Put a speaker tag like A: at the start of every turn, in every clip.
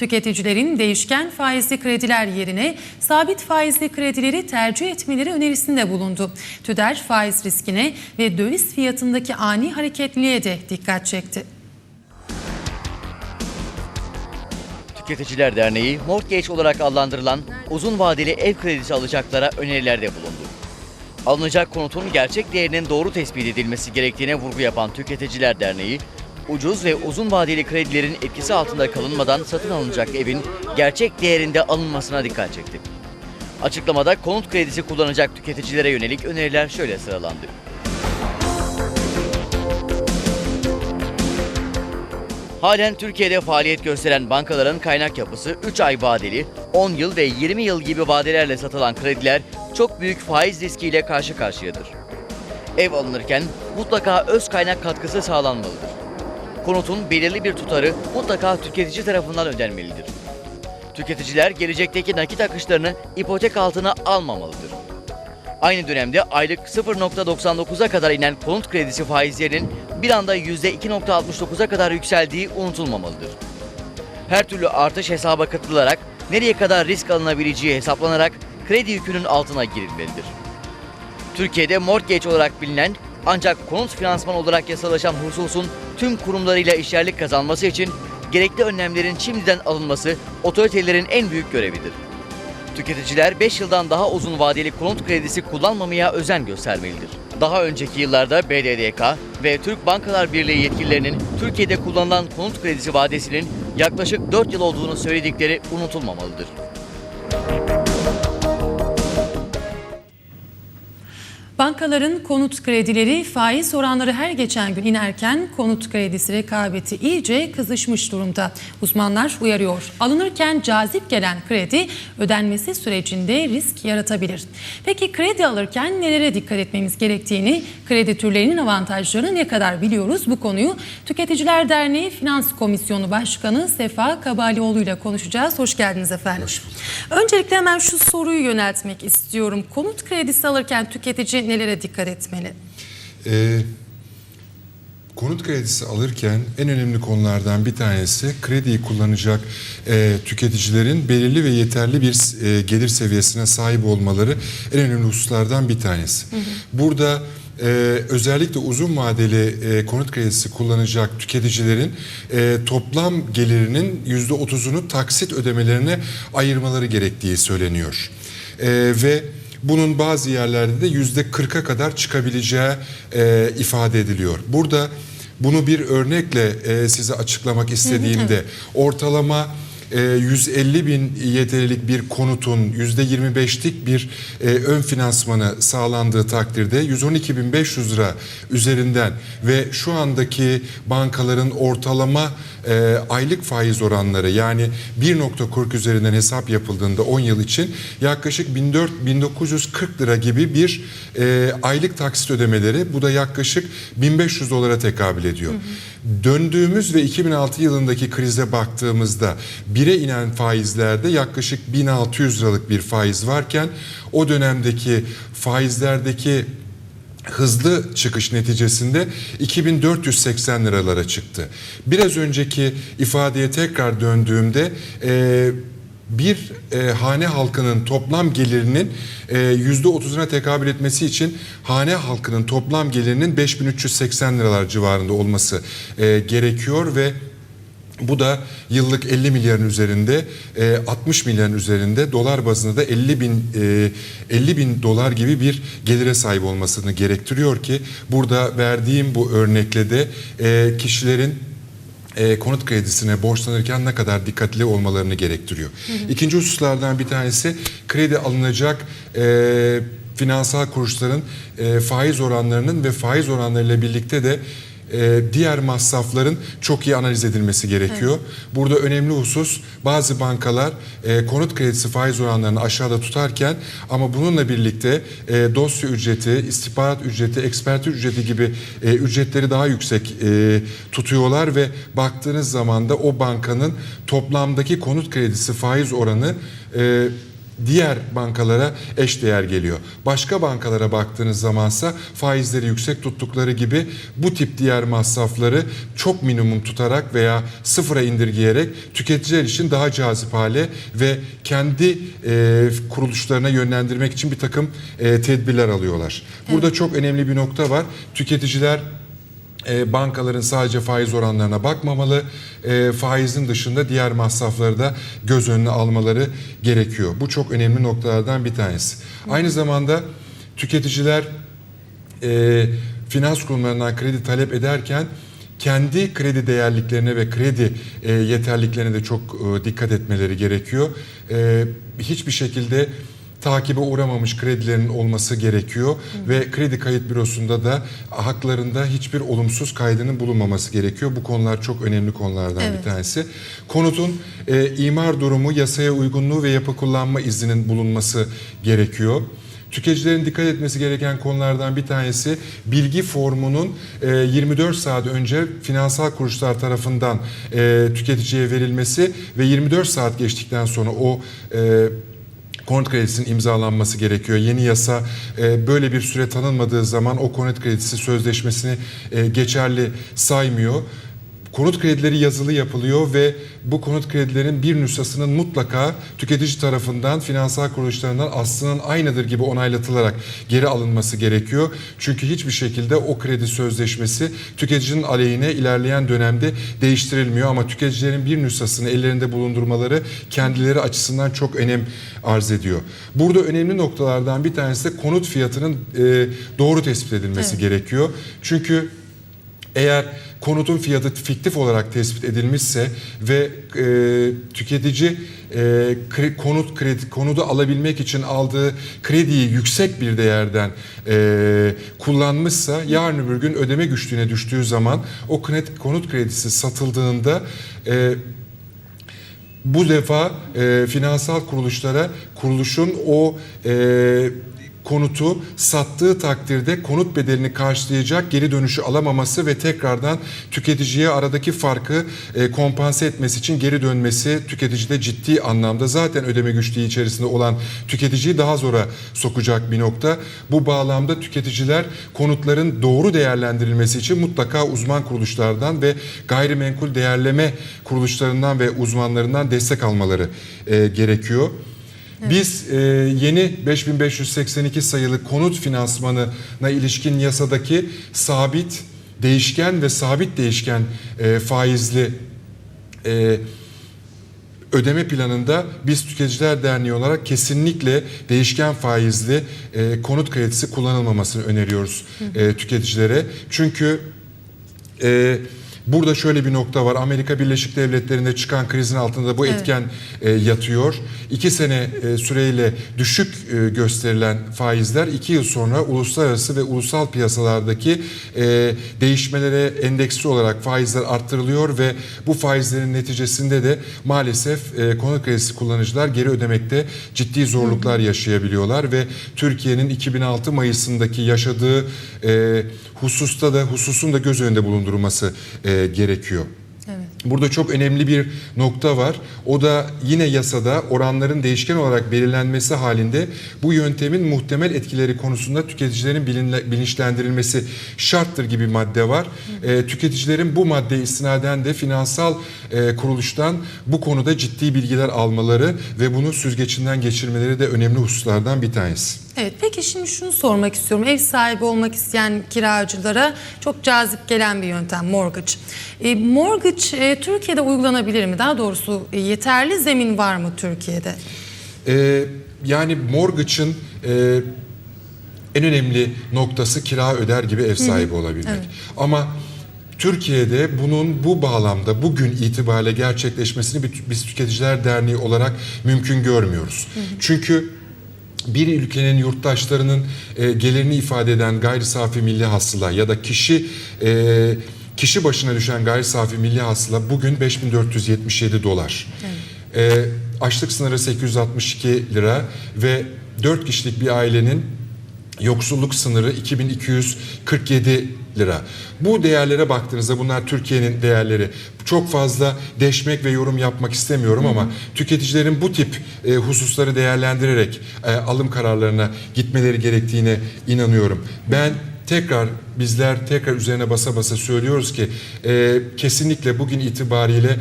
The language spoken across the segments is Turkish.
A: Tüketicilerin değişken faizli krediler yerine sabit faizli kredileri tercih etmeleri önerisinde bulundu. TÜDER faiz riskine ve döviz fiyatındaki ani hareketliliğe de dikkat çekti.
B: Tüketiciler Derneği, mortgage olarak adlandırılan uzun vadeli ev kredisi alacaklara önerilerde bulundu. Alınacak konutun gerçek değerinin doğru tespit edilmesi gerektiğine vurgu yapan Tüketiciler Derneği, ucuz ve uzun vadeli kredilerin etkisi altında kalınmadan satın alınacak evin gerçek değerinde alınmasına dikkat çekti. Açıklamada konut kredisi kullanacak tüketicilere yönelik öneriler şöyle sıralandı. Halen Türkiye'de faaliyet gösteren bankaların kaynak yapısı 3 ay vadeli, 10 yıl ve 20 yıl gibi vadelerle satılan krediler çok büyük faiz riskiyle karşı karşıyadır. Ev alınırken mutlaka öz kaynak katkısı sağlanmalıdır. Konutun belirli bir tutarı mutlaka tüketici tarafından ödenmelidir. Tüketiciler gelecekteki nakit akışlarını ipotek altına almamalıdır. Aynı dönemde aylık 0.99'a kadar inen konut kredisi faizlerinin bir anda %2.69'a kadar yükseldiği unutulmamalıdır. Her türlü artış hesaba katılarak nereye kadar risk alınabileceği hesaplanarak kredi yükünün altına girilmelidir. Türkiye'de mortgage olarak bilinen ancak konut finansman olarak yasalaşan hususun tüm kurumlarıyla işyerlik kazanması için gerekli önlemlerin şimdiden alınması otoritelerin en büyük görevidir. Tüketiciler 5 yıldan daha uzun vadeli konut kredisi kullanmamaya özen göstermelidir. Daha önceki yıllarda BDDK ve Türk Bankalar Birliği yetkililerinin Türkiye'de kullanılan konut kredisi vadesinin yaklaşık 4 yıl olduğunu söyledikleri unutulmamalıdır.
A: Bankaların konut kredileri faiz oranları her geçen gün inerken konut kredisi rekabeti iyice kızışmış durumda. Uzmanlar uyarıyor. Alınırken cazip gelen kredi ödenmesi sürecinde risk yaratabilir. Peki kredi alırken nelere dikkat etmemiz gerektiğini, kredi türlerinin avantajlarını ne kadar biliyoruz? Bu konuyu Tüketiciler Derneği Finans Komisyonu Başkanı Sefa Kabalioğlu ile konuşacağız. Hoş geldiniz efendim. Öncelikle hemen şu soruyu yöneltmek istiyorum. Konut kredisi alırken tüketici nelere dikkat etmeli?
C: Ee, konut kredisi alırken en önemli konulardan bir tanesi krediyi kullanacak e, tüketicilerin belirli ve yeterli bir e, gelir seviyesine sahip olmaları en önemli hususlardan bir tanesi. Burada e, özellikle uzun vadeli e, konut kredisi kullanacak tüketicilerin e, toplam gelirinin yüzde otuzunu taksit ödemelerine ayırmaları gerektiği söyleniyor. E, ve bunun bazı yerlerde de yüzde 40'a kadar çıkabileceği e, ifade ediliyor. Burada bunu bir örnekle e, size açıklamak istediğimde ortalama e, 150 bin YTL'lik bir konutun yüzde 25'lik bir e, ön finansmanı sağlandığı takdirde 112.500 lira üzerinden ve şu andaki bankaların ortalama e, aylık faiz oranları yani 1.40 üzerinden hesap yapıldığında 10 yıl için yaklaşık 1400 1940 lira gibi bir e, aylık taksit ödemeleri bu da yaklaşık 1500 dolara tekabül ediyor. Döndüğümüz ve 2006 yılındaki krize baktığımızda bire inen faizlerde yaklaşık 1600 liralık bir faiz varken o dönemdeki faizlerdeki hızlı çıkış neticesinde 2480 liralara çıktı. Biraz önceki ifadeye tekrar döndüğümde e, bir e, hane halkının toplam gelirinin e, yüzde 30'una tekabül etmesi için hane halkının toplam gelirinin 5380 liralar civarında olması e, gerekiyor ve bu da yıllık 50 milyarın üzerinde, e, 60 milyarın üzerinde dolar bazında da 50 bin e, 50 bin dolar gibi bir gelire sahip olmasını gerektiriyor ki burada verdiğim bu örnekle de e, kişilerin e, konut kredisine borçlanırken ne kadar dikkatli olmalarını gerektiriyor. İkinci hususlardan bir tanesi kredi alınacak e, finansal kuruluşların e, faiz oranlarının ve faiz oranlarıyla birlikte de e, diğer masrafların çok iyi analiz edilmesi gerekiyor. Burada önemli husus bazı bankalar e, konut kredisi faiz oranlarını aşağıda tutarken ama bununla birlikte e, dosya ücreti, istihbarat ücreti, eksperti ücreti gibi e, ücretleri daha yüksek e, tutuyorlar ve baktığınız zaman da o bankanın toplamdaki konut kredisi faiz oranı e, diğer bankalara eşdeğer geliyor. Başka bankalara baktığınız zamansa faizleri yüksek tuttukları gibi bu tip diğer masrafları çok minimum tutarak veya sıfıra indirgeyerek tüketiciler için daha cazip hale ve kendi e, kuruluşlarına yönlendirmek için bir takım e, tedbirler alıyorlar. Burada çok önemli bir nokta var. Tüketiciler e, bankaların sadece faiz oranlarına bakmamalı. E, faizin dışında diğer masrafları da göz önüne almaları gerekiyor. Bu çok önemli noktalardan bir tanesi. Aynı zamanda tüketiciler e, finans kurumlarından kredi talep ederken kendi kredi değerliklerine ve kredi e, yeterliklerine de çok e, dikkat etmeleri gerekiyor. E, hiçbir şekilde takibe uğramamış kredilerin olması gerekiyor ve kredi kayıt bürosunda da haklarında hiçbir olumsuz kaydının bulunmaması gerekiyor. Bu konular çok önemli konulardan
A: Evet.
C: bir tanesi. Konutun e, imar durumu, yasaya uygunluğu ve yapı kullanma izninin bulunması gerekiyor. Tüketicilerin dikkat etmesi gereken konulardan bir tanesi bilgi formunun e, 24 saat önce finansal kuruluşlar tarafından e, tüketiciye verilmesi ve 24 saat geçtikten sonra o e, konut kredisinin imzalanması gerekiyor. Yeni yasa e, böyle bir süre tanınmadığı zaman o konut kredisi sözleşmesini e, geçerli saymıyor. Konut kredileri yazılı yapılıyor ve bu konut kredilerin bir nüshasının mutlaka tüketici tarafından finansal kuruluşlarından aslının aynıdır gibi onaylatılarak geri alınması gerekiyor. Çünkü hiçbir şekilde o kredi sözleşmesi tüketicinin aleyhine ilerleyen dönemde değiştirilmiyor ama tüketicilerin bir nüshasını ellerinde bulundurmaları kendileri açısından çok önem arz ediyor. Burada önemli noktalardan bir tanesi de konut fiyatının e, doğru tespit edilmesi
A: Evet.
C: gerekiyor. Çünkü eğer konutun fiyatı fiktif olarak tespit edilmişse ve e, tüketici e, kre- konut kredi konudu alabilmek için aldığı krediyi yüksek bir değerden e, kullanmışsa yarın öbür gün ödeme güçlüğüne düştüğü zaman o kredi, konut kredisi satıldığında e, bu defa e, finansal kuruluşlara kuruluşun o e, konutu sattığı takdirde konut bedelini karşılayacak geri dönüşü alamaması ve tekrardan tüketiciye aradaki farkı e, kompanse etmesi için geri dönmesi tüketicide ciddi anlamda zaten ödeme güçlüğü içerisinde olan tüketiciyi daha zora sokacak bir nokta. Bu bağlamda tüketiciler konutların doğru değerlendirilmesi için mutlaka uzman kuruluşlardan ve gayrimenkul değerleme kuruluşlarından ve uzmanlarından destek almaları e, gerekiyor. Biz e, yeni 5582 sayılı konut finansmanına ilişkin yasadaki sabit, değişken ve sabit değişken e, faizli e, ödeme planında biz Tüketiciler Derneği olarak kesinlikle değişken faizli e, konut kredisi kullanılmamasını öneriyoruz e, tüketicilere. Çünkü e, burada şöyle bir nokta var. Amerika Birleşik Devletleri'nde çıkan krizin altında bu
A: Evet.
C: etken e, yatıyor. İki sene e, süreyle düşük e, gösterilen faizler iki yıl sonra uluslararası ve ulusal piyasalardaki e, değişmelere endeksli olarak faizler arttırılıyor ve bu faizlerin neticesinde de maalesef konut kredisi kullanıcılar geri ödemekte ciddi zorluklar yaşayabiliyorlar ve Türkiye'nin 2006 Mayıs'ındaki yaşadığı hususta da hususun da göz önünde bulundurulması e, gerekiyor.
A: Evet.
C: Burada çok önemli bir nokta var. O da yine yasada oranların değişken olarak belirlenmesi halinde bu yöntemin muhtemel etkileri konusunda tüketicilerin bilinçlendirilmesi şarttır gibi madde var. Ee, tüketicilerin bu madde istinaden de finansal e, kuruluştan bu konuda ciddi bilgiler almaları ve bunu süzgecinden geçirmeleri de önemli hususlardan bir tanesi.
A: Evet peki şimdi şunu sormak istiyorum. Ev sahibi olmak isteyen kiracılara çok cazip gelen bir yöntem mortgage. E, mortgage e, Türkiye'de uygulanabilir mi? Daha doğrusu e, yeterli zemin var mı Türkiye'de?
C: Ee, yani mortgage'ın e, en önemli noktası kira öder gibi ev sahibi olabilmek.
A: Evet.
C: Ama Türkiye'de bunun bu bağlamda bugün itibariyle gerçekleşmesini biz Tüketiciler Derneği olarak mümkün görmüyoruz. Çünkü bir ülkenin yurttaşlarının e, gelirini ifade eden gayri safi milli hasıla ya da kişi e, kişi başına düşen gayri safi milli hasıla bugün 5477 dolar. E, açlık sınırı 862 lira ve 4 kişilik bir ailenin yoksulluk sınırı 2247 lira. Bu değerlere baktığınızda bunlar Türkiye'nin değerleri. Çok fazla deşmek ve yorum yapmak istemiyorum ama tüketicilerin bu tip e, hususları değerlendirerek e, alım kararlarına gitmeleri gerektiğine inanıyorum. Ben tekrar bizler tekrar üzerine basa basa söylüyoruz ki e, kesinlikle bugün itibariyle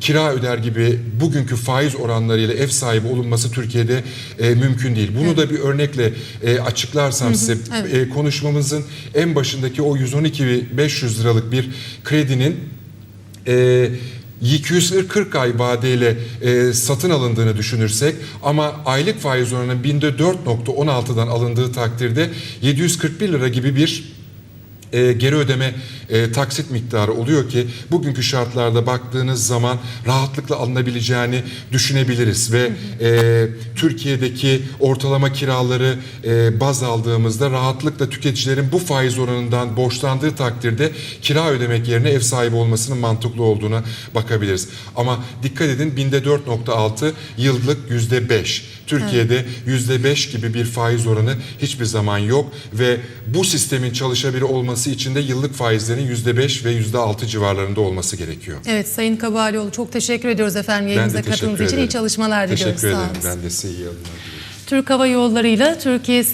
C: kira öder gibi bugünkü faiz oranlarıyla ev sahibi olunması Türkiye'de e, mümkün değil. Bunu da bir örnekle e, açıklarsam size
A: evet.
C: e, konuşmamızın en başındaki o 112.500 liralık bir kredinin e, 240 ay vadeyle e, satın alındığını düşünürsek ama aylık faiz oranının binde 4.16'dan alındığı takdirde 741 lira gibi bir e, geri ödeme e, taksit miktarı oluyor ki bugünkü şartlarda baktığınız zaman rahatlıkla alınabileceğini düşünebiliriz ve e, Türkiye'deki ortalama kiraları e, baz aldığımızda rahatlıkla tüketicilerin bu faiz oranından borçlandığı takdirde kira ödemek yerine ev sahibi olmasının mantıklı olduğuna bakabiliriz. Ama dikkat edin binde 4.6 yıllık yüzde 5. Türkiye'de yüzde 5 gibi bir faiz oranı hiçbir zaman yok ve bu sistemin çalışabilir olması için de yıllık faizlerin yüzde 5 ve yüzde 6 civarlarında olması gerekiyor.
A: Evet Sayın Kabalioğlu çok teşekkür ediyoruz efendim yayınımıza katıldığınız için. iyi çalışmalar diliyoruz.
C: Teşekkür ederim. Ben de size iyi yayınlar diliyorum.
A: Türk Hava Yolları ile Türkiye